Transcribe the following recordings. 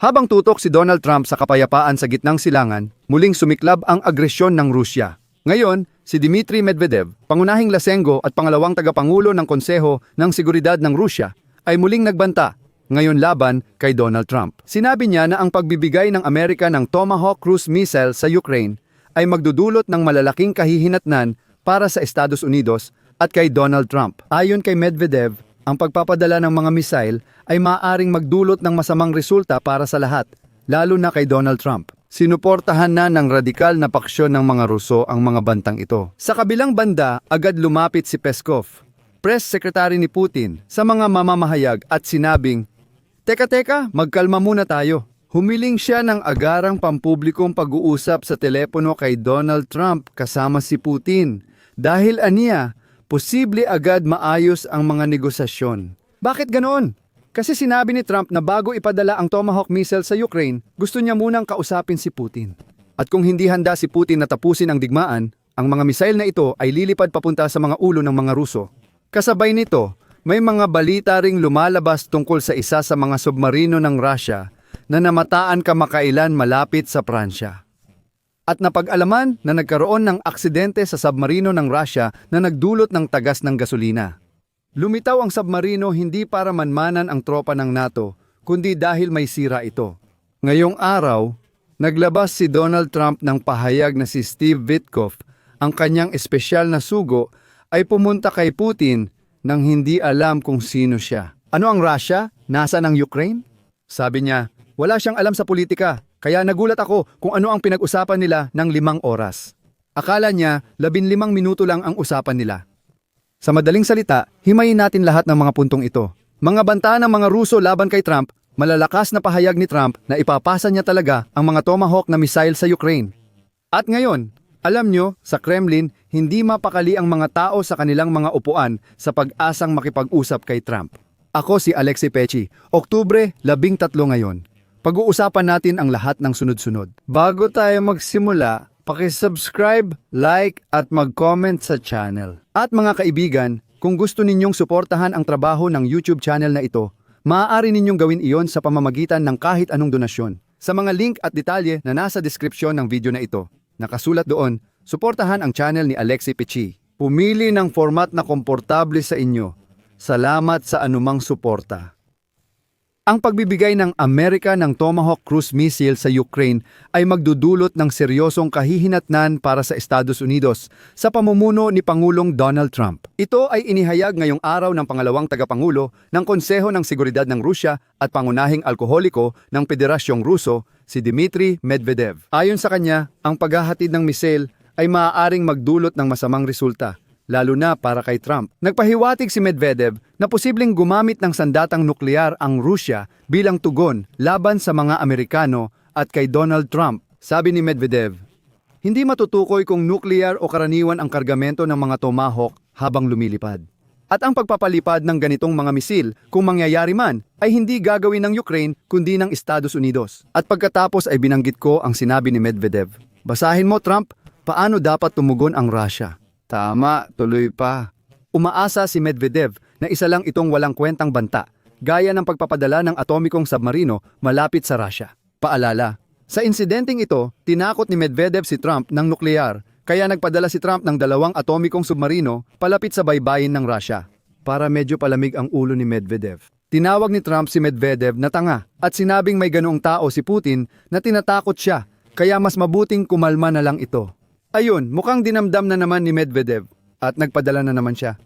Habang tutok si Donald Trump sa kapayapaan sa gitnang silangan, muling sumiklab ang agresyon ng Rusya. Ngayon, si Dmitry Medvedev, pangunahing lasenggo at pangalawang tagapangulo ng Konseho ng Seguridad ng Rusya, ay muling nagbanta, ngayon laban kay Donald Trump. Sinabi niya na ang pagbibigay ng Amerika ng Tomahawk cruise missile sa Ukraine ay magdudulot ng malalaking kahihinatnan para sa Estados Unidos at kay Donald Trump. Ayon kay Medvedev, ang pagpapadala ng mga missile ay maaaring magdulot ng masamang resulta para sa lahat, lalo na kay Donald Trump. Sinuportahan na ng radikal na paksyon ng mga Ruso ang mga bantang ito. Sa kabilang banda, agad lumapit si Peskov, press secretary ni Putin, sa mga mamamahayag at sinabing, Teka teka, magkalma muna tayo. Humiling siya ng agarang pampublikong pag-uusap sa telepono kay Donald Trump kasama si Putin. Dahil aniya, posible agad maayos ang mga negosasyon. Bakit ganoon? Kasi sinabi ni Trump na bago ipadala ang Tomahawk missile sa Ukraine, gusto niya munang kausapin si Putin. At kung hindi handa si Putin na tapusin ang digmaan, ang mga missile na ito ay lilipad papunta sa mga ulo ng mga Ruso. Kasabay nito, may mga balita ring lumalabas tungkol sa isa sa mga submarino ng Russia na namataan kamakailan malapit sa Pransya. At napag-alaman na nagkaroon ng aksidente sa submarino ng Russia na nagdulot ng tagas ng gasolina. Lumitaw ang submarino hindi para manmanan ang tropa ng NATO, kundi dahil may sira ito. Ngayong araw, naglabas si Donald Trump ng pahayag na si Steve Witkoff, ang kanyang espesyal na sugo, ay pumunta kay Putin nang hindi alam kung sino siya. Ano ang Russia? Nasa ng Ukraine? Sabi niya, wala siyang alam sa politika, kaya nagulat ako kung ano ang pinag-usapan nila ng limang oras. Akala niya, labinlimang minuto lang ang usapan nila. Sa madaling salita, himayin natin lahat ng mga puntong ito. Mga banta ng mga Ruso laban kay Trump, malalakas na pahayag ni Trump na ipapasa niya talaga ang mga Tomahawk na missile sa Ukraine. At ngayon, alam nyo, sa Kremlin, hindi mapakali ang mga tao sa kanilang mga upuan sa pag-asang makipag-usap kay Trump. Ako si Alexei Pechi, Oktubre 13 ngayon. Pag-uusapan natin ang lahat ng sunod-sunod. Bago tayo magsimula, Paki-subscribe, like at mag-comment sa channel. At mga kaibigan, kung gusto ninyong suportahan ang trabaho ng YouTube channel na ito, maaari ninyong gawin iyon sa pamamagitan ng kahit anong donasyon. Sa mga link at detalye na nasa description ng video na ito, nakasulat doon, suportahan ang channel ni Alexi Pichi. Pumili ng format na komportable sa inyo. Salamat sa anumang suporta. Ang pagbibigay ng Amerika ng Tomahawk cruise missile sa Ukraine ay magdudulot ng seryosong kahihinatnan para sa Estados Unidos sa pamumuno ni Pangulong Donald Trump. Ito ay inihayag ngayong araw ng pangalawang tagapangulo ng Konseho ng Seguridad ng Rusya at pangunahing alkoholiko ng Federasyong Ruso, si Dmitry Medvedev. Ayon sa kanya, ang paghahatid ng missile ay maaaring magdulot ng masamang resulta lalo na para kay Trump. Nagpahiwatig si Medvedev na posibleng gumamit ng sandatang nuklear ang Rusya bilang tugon laban sa mga Amerikano at kay Donald Trump. Sabi ni Medvedev, hindi matutukoy kung nuclear o karaniwan ang kargamento ng mga Tomahawk habang lumilipad. At ang pagpapalipad ng ganitong mga misil, kung mangyayari man, ay hindi gagawin ng Ukraine kundi ng Estados Unidos. At pagkatapos ay binanggit ko ang sinabi ni Medvedev. Basahin mo, Trump, paano dapat tumugon ang Russia. Tama, tuloy pa. Umaasa si Medvedev na isa lang itong walang kwentang banta, gaya ng pagpapadala ng atomikong submarino malapit sa Russia. Paalala, sa insidenteng ito, tinakot ni Medvedev si Trump ng nuklear, kaya nagpadala si Trump ng dalawang atomikong submarino palapit sa baybayin ng Russia, para medyo palamig ang ulo ni Medvedev. Tinawag ni Trump si Medvedev na tanga at sinabing may ganoong tao si Putin na tinatakot siya, kaya mas mabuting kumalma na lang ito. Ayun, mukhang dinamdam na naman ni Medvedev at nagpadala na naman siya.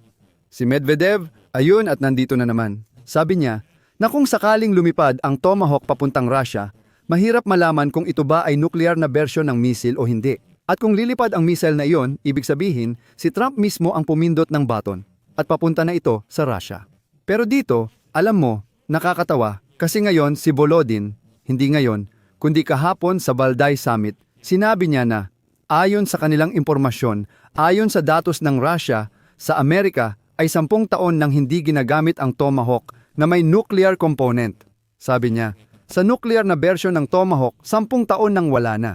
Si Medvedev, ayun at nandito na naman. Sabi niya na kung sakaling lumipad ang Tomahawk papuntang Russia, mahirap malaman kung ito ba ay nuclear na version ng missile o hindi. At kung lilipad ang missile na iyon, ibig sabihin, si Trump mismo ang pumindot ng button at papunta na ito sa Russia. Pero dito, alam mo, nakakatawa kasi ngayon si Volodin, hindi ngayon, kundi kahapon sa Balday Summit, sinabi niya na Ayon sa kanilang impormasyon, ayon sa datos ng Russia, sa Amerika ay sampung taon nang hindi ginagamit ang Tomahawk na may nuclear component. Sabi niya, sa nuclear na version ng Tomahawk, sampung taon nang wala na.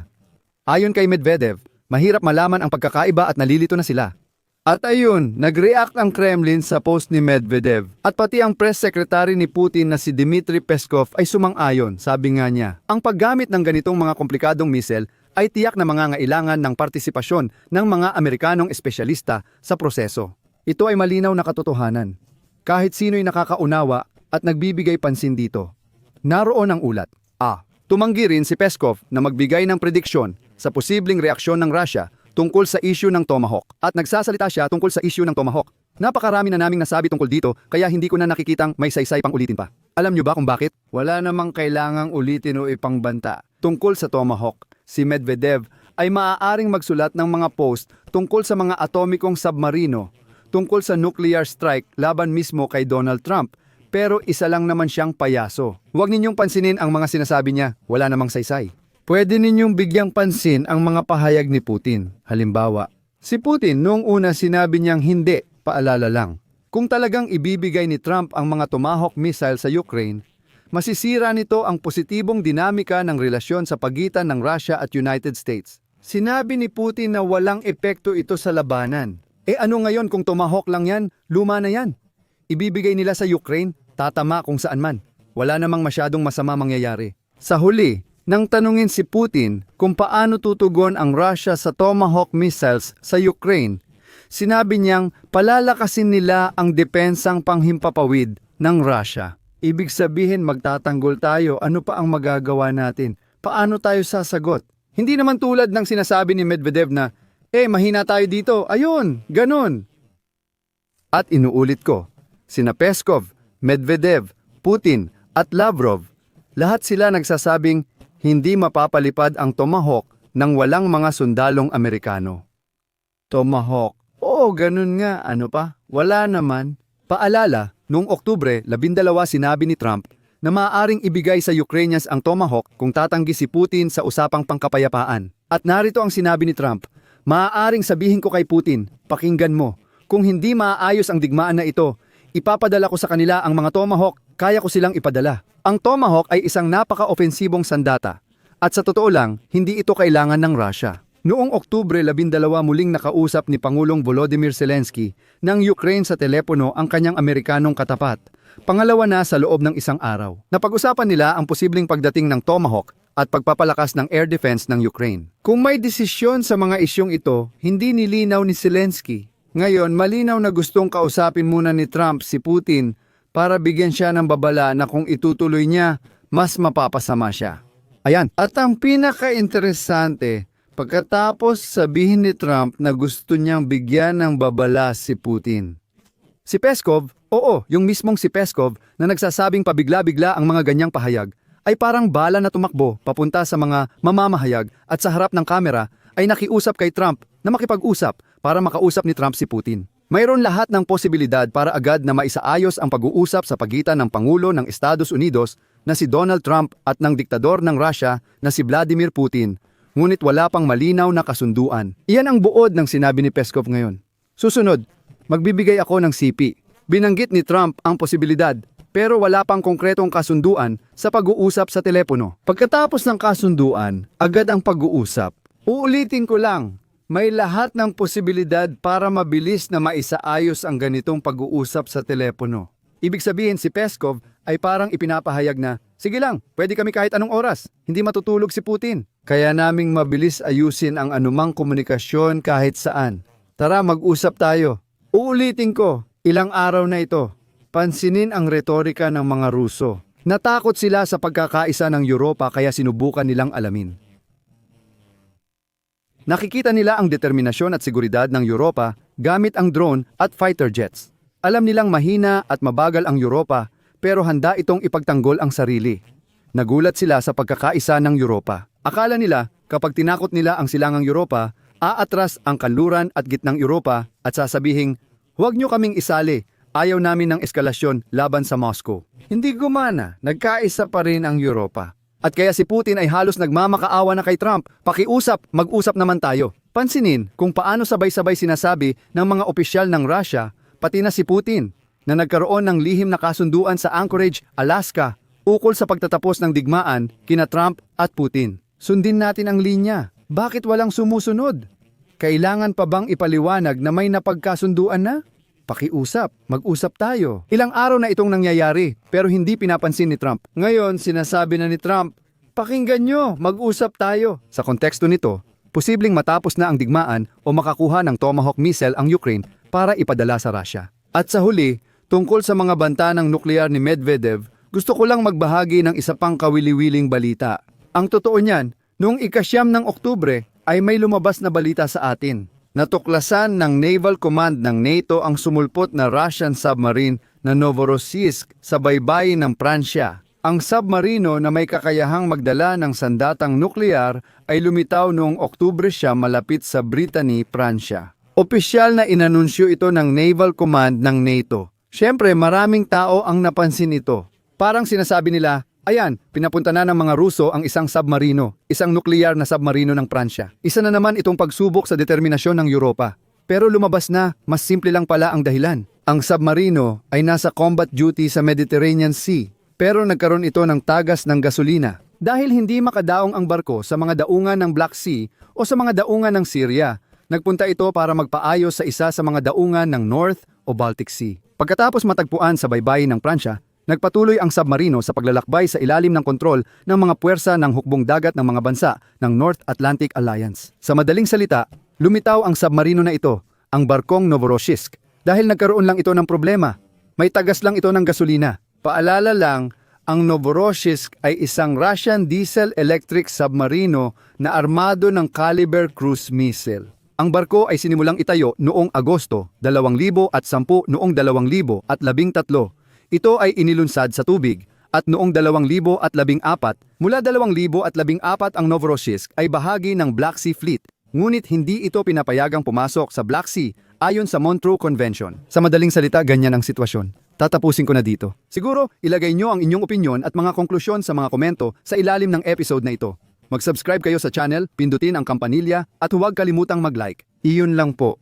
Ayon kay Medvedev, mahirap malaman ang pagkakaiba at nalilito na sila. At ayun, nag-react ang Kremlin sa post ni Medvedev. At pati ang press secretary ni Putin na si Dmitry Peskov ay sumang-ayon, sabi nga niya. Ang paggamit ng ganitong mga komplikadong missile ay tiyak na mangangailangan ng partisipasyon ng mga Amerikanong espesyalista sa proseso. Ito ay malinaw na katotohanan. Kahit sino'y nakakaunawa at nagbibigay pansin dito. Naroon ang ulat. A. Tumanggi rin si Peskov na magbigay ng prediksyon sa posibleng reaksyon ng Russia tungkol sa issue ng Tomahawk. At nagsasalita siya tungkol sa issue ng Tomahawk. Napakarami na naming nasabi tungkol dito kaya hindi ko na nakikitang may saysay pang ulitin pa. Alam niyo ba kung bakit? Wala namang kailangang ulitin o ipangbanta. Tungkol sa Tomahawk, si Medvedev ay maaaring magsulat ng mga post tungkol sa mga atomikong submarino, tungkol sa nuclear strike laban mismo kay Donald Trump. Pero isa lang naman siyang payaso. Huwag ninyong pansinin ang mga sinasabi niya, wala namang saysay. Pwede ninyong bigyang pansin ang mga pahayag ni Putin. Halimbawa, si Putin noong una sinabi niyang hindi, paalala lang. Kung talagang ibibigay ni Trump ang mga Tomahawk missile sa Ukraine, masisira nito ang positibong dinamika ng relasyon sa pagitan ng Russia at United States. Sinabi ni Putin na walang epekto ito sa labanan. E ano ngayon kung Tomahawk lang yan, luma na yan. Ibibigay nila sa Ukraine, tatama kung saan man. Wala namang masyadong masama mangyayari. Sa huli, nang tanungin si Putin kung paano tutugon ang Russia sa Tomahawk missiles sa Ukraine, sinabi niyang palalakasin nila ang depensang panghimpapawid ng Russia. Ibig sabihin magtatanggol tayo, ano pa ang magagawa natin? Paano tayo sasagot? Hindi naman tulad ng sinasabi ni Medvedev na, eh mahina tayo dito, ayun, ganun. At inuulit ko, sina Peskov, Medvedev, Putin at Lavrov, lahat sila nagsasabing hindi mapapalipad ang Tomahawk ng walang mga sundalong Amerikano. Tomahawk. Oo, ganun nga. Ano pa? Wala naman. Paalala, noong Oktubre, labindalawa sinabi ni Trump na maaaring ibigay sa Ukrainians ang Tomahawk kung tatanggi si Putin sa usapang pangkapayapaan. At narito ang sinabi ni Trump, maaaring sabihin ko kay Putin, pakinggan mo, kung hindi maaayos ang digmaan na ito, ipapadala ko sa kanila ang mga Tomahawk, kaya ko silang ipadala. Ang Tomahawk ay isang napaka-ofensibong sandata. At sa totoo lang, hindi ito kailangan ng Russia. Noong Oktubre 12 muling nakausap ni Pangulong Volodymyr Zelensky ng Ukraine sa telepono ang kanyang Amerikanong katapat. Pangalawa na sa loob ng isang araw. Napag-usapan nila ang posibleng pagdating ng Tomahawk at pagpapalakas ng air defense ng Ukraine. Kung may desisyon sa mga isyong ito, hindi nilinaw ni Zelensky. Ngayon, malinaw na gustong kausapin muna ni Trump si Putin para bigyan siya ng babala na kung itutuloy niya, mas mapapasama siya. Ayan. At ang pinaka-interesante, pagkatapos sabihin ni Trump na gusto niyang bigyan ng babala si Putin. Si Peskov, oo, yung mismong si Peskov na nagsasabing pabigla-bigla ang mga ganyang pahayag, ay parang bala na tumakbo papunta sa mga mamamahayag at sa harap ng kamera ay nakiusap kay Trump na makipag-usap para makausap ni Trump si Putin. Mayroon lahat ng posibilidad para agad na maisaayos ang pag-uusap sa pagitan ng Pangulo ng Estados Unidos na si Donald Trump at ng diktador ng Russia na si Vladimir Putin, ngunit wala pang malinaw na kasunduan. Iyan ang buod ng sinabi ni Peskov ngayon. Susunod, magbibigay ako ng CP. Binanggit ni Trump ang posibilidad pero wala pang konkretong kasunduan sa pag-uusap sa telepono. Pagkatapos ng kasunduan, agad ang pag-uusap. Uulitin ko lang, may lahat ng posibilidad para mabilis na maisaayos ang ganitong pag-uusap sa telepono. Ibig sabihin si Peskov ay parang ipinapahayag na, sige lang, pwede kami kahit anong oras, hindi matutulog si Putin. Kaya naming mabilis ayusin ang anumang komunikasyon kahit saan. Tara mag-usap tayo. Uulitin ko, ilang araw na ito, pansinin ang retorika ng mga Ruso. Natakot sila sa pagkakaisa ng Europa kaya sinubukan nilang alamin. Nakikita nila ang determinasyon at seguridad ng Europa gamit ang drone at fighter jets. Alam nilang mahina at mabagal ang Europa pero handa itong ipagtanggol ang sarili. Nagulat sila sa pagkakaisa ng Europa. Akala nila kapag tinakot nila ang silangang Europa, aatras ang kanluran at gitnang Europa at sasabihing, huwag nyo kaming isali, ayaw namin ng eskalasyon laban sa Moscow. Hindi gumana, nagkaisa pa rin ang Europa. At kaya si Putin ay halos nagmamakaawa na kay Trump, pakiusap, mag-usap naman tayo. Pansinin kung paano sabay-sabay sinasabi ng mga opisyal ng Russia, pati na si Putin, na nagkaroon ng lihim na kasunduan sa Anchorage, Alaska, ukol sa pagtatapos ng digmaan kina Trump at Putin. Sundin natin ang linya. Bakit walang sumusunod? Kailangan pa bang ipaliwanag na may napagkasunduan na? Pakiusap, mag-usap tayo. Ilang araw na itong nangyayari, pero hindi pinapansin ni Trump. Ngayon, sinasabi na ni Trump, pakinggan nyo, mag-usap tayo. Sa konteksto nito, posibleng matapos na ang digmaan o makakuha ng Tomahawk missile ang Ukraine para ipadala sa Russia. At sa huli, tungkol sa mga banta ng nuklear ni Medvedev, gusto ko lang magbahagi ng isa pang kawili-wiling balita. Ang totoo niyan, noong ikasyam ng Oktubre ay may lumabas na balita sa atin. Natuklasan ng Naval Command ng NATO ang sumulpot na Russian submarine na Novorossiysk sa baybayin ng Pransya. Ang submarino na may kakayahang magdala ng sandatang nuklear ay lumitaw noong Oktubre siya malapit sa Brittany, Pransya. Opisyal na inanunsyo ito ng Naval Command ng NATO. Siyempre, maraming tao ang napansin ito. Parang sinasabi nila, ayan, pinapunta na ng mga Ruso ang isang submarino, isang nuclear na submarino ng Pransya. Isa na naman itong pagsubok sa determinasyon ng Europa. Pero lumabas na, mas simple lang pala ang dahilan. Ang submarino ay nasa combat duty sa Mediterranean Sea, pero nagkaroon ito ng tagas ng gasolina. Dahil hindi makadaong ang barko sa mga daungan ng Black Sea o sa mga daungan ng Syria, nagpunta ito para magpaayos sa isa sa mga daungan ng North o Baltic Sea. Pagkatapos matagpuan sa baybayin ng Pransya, Nagpatuloy ang submarino sa paglalakbay sa ilalim ng kontrol ng mga puwersa ng hukbong dagat ng mga bansa ng North Atlantic Alliance. Sa madaling salita, lumitaw ang submarino na ito, ang barkong Novorossiysk, dahil nagkaroon lang ito ng problema. May tagas lang ito ng gasolina. Paalala lang, ang Novorossiysk ay isang Russian diesel-electric submarino na armado ng Caliber cruise missile. Ang barko ay sinimulang itayo noong Agosto 2010 noong 2013 ito ay inilunsad sa tubig at noong 2014 mula 2014 ang Novorossiysk ay bahagi ng Black Sea Fleet ngunit hindi ito pinapayagang pumasok sa Black Sea ayon sa Montreux Convention. Sa madaling salita, ganyan ang sitwasyon. Tatapusin ko na dito. Siguro, ilagay nyo ang inyong opinyon at mga konklusyon sa mga komento sa ilalim ng episode na ito. Mag-subscribe kayo sa channel, pindutin ang kampanilya at huwag kalimutang mag-like. Iyon lang po.